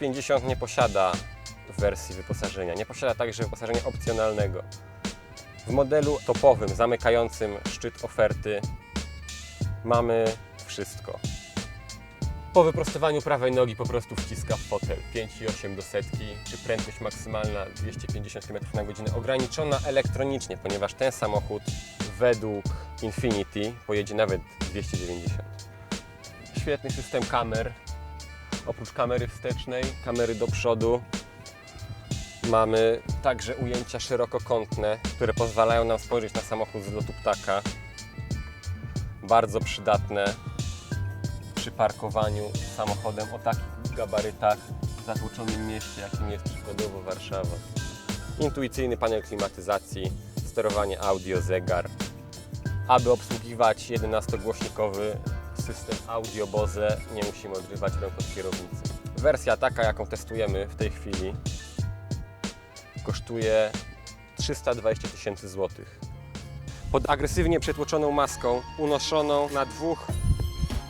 FX50 nie posiada wersji wyposażenia, nie posiada także wyposażenia opcjonalnego. W modelu topowym, zamykającym szczyt oferty mamy wszystko. Po wyprostowaniu prawej nogi po prostu wciska w fotel 5,8 do setki, czy prędkość maksymalna 250 km na godzinę, ograniczona elektronicznie, ponieważ ten samochód według Infinity pojedzie nawet 290. Świetny system kamer, oprócz kamery wstecznej, kamery do przodu, mamy także ujęcia szerokokątne, które pozwalają nam spojrzeć na samochód z lotu ptaka. Bardzo przydatne przy parkowaniu samochodem o takich gabarytach w zatłoczonym mieście, jakim jest przykładowo Warszawa. Intuicyjny panel klimatyzacji, sterowanie audio, zegar. Aby obsługiwać 11-głośnikowy system audio Bose, nie musimy odrywać rąk od kierownicy. Wersja taka, jaką testujemy w tej chwili, kosztuje 320 tysięcy złotych. Pod agresywnie przetłoczoną maską, unoszoną na dwóch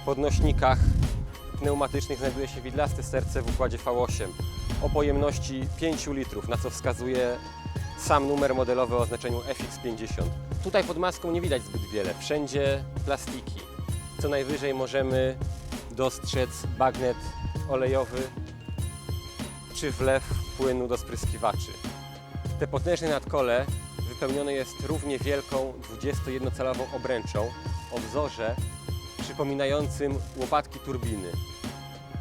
podnośnikach pneumatycznych znajduje się widlaste serce w układzie V8 o pojemności 5 litrów, na co wskazuje sam numer modelowy o oznaczeniu FX50. Tutaj pod maską nie widać zbyt wiele, wszędzie plastiki. Co najwyżej możemy dostrzec bagnet olejowy czy wlew płynu do spryskiwaczy. Te potężne nadkole wypełnione jest równie wielką 21-calową obręczą o wzorze przypominającym łopatki turbiny.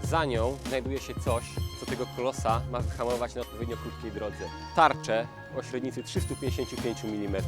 Za nią znajduje się coś, co tego kolosa ma wyhamować na odpowiednio krótkiej drodze. Tarcze o średnicy 355 mm.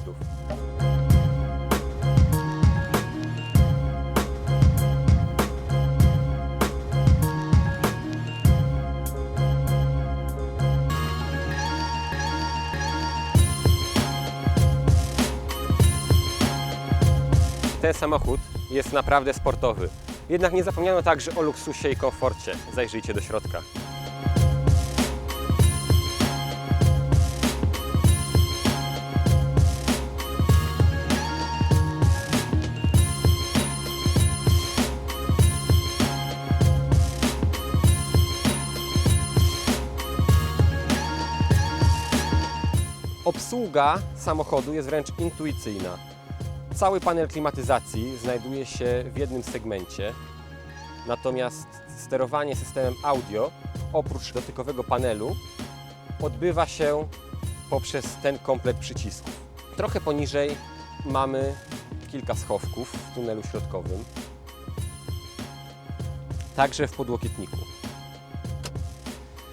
Ten samochód jest naprawdę sportowy. Jednak nie zapomniano także o luksusie i komforcie. Zajrzyjcie do środka. Obsługa samochodu jest wręcz intuicyjna. Cały panel klimatyzacji znajduje się w jednym segmencie, natomiast sterowanie systemem audio oprócz dotykowego panelu odbywa się poprzez ten komplet przycisków. Trochę poniżej mamy kilka schowków w tunelu środkowym, także w podłokietniku.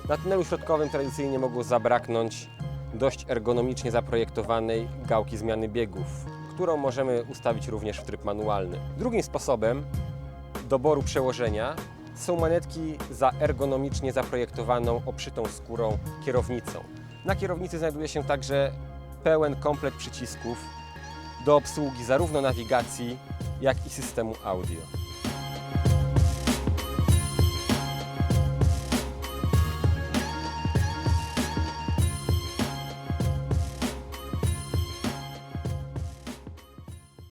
Na tunelu środkowym tradycyjnie mogło zabraknąć dość ergonomicznie zaprojektowanej gałki zmiany biegów, którą możemy ustawić również w tryb manualny. Drugim sposobem doboru przełożenia są manetki za ergonomicznie zaprojektowaną, obszytą skórą kierownicą. Na kierownicy znajduje się także pełen komplet przycisków do obsługi zarówno nawigacji, jak i systemu audio.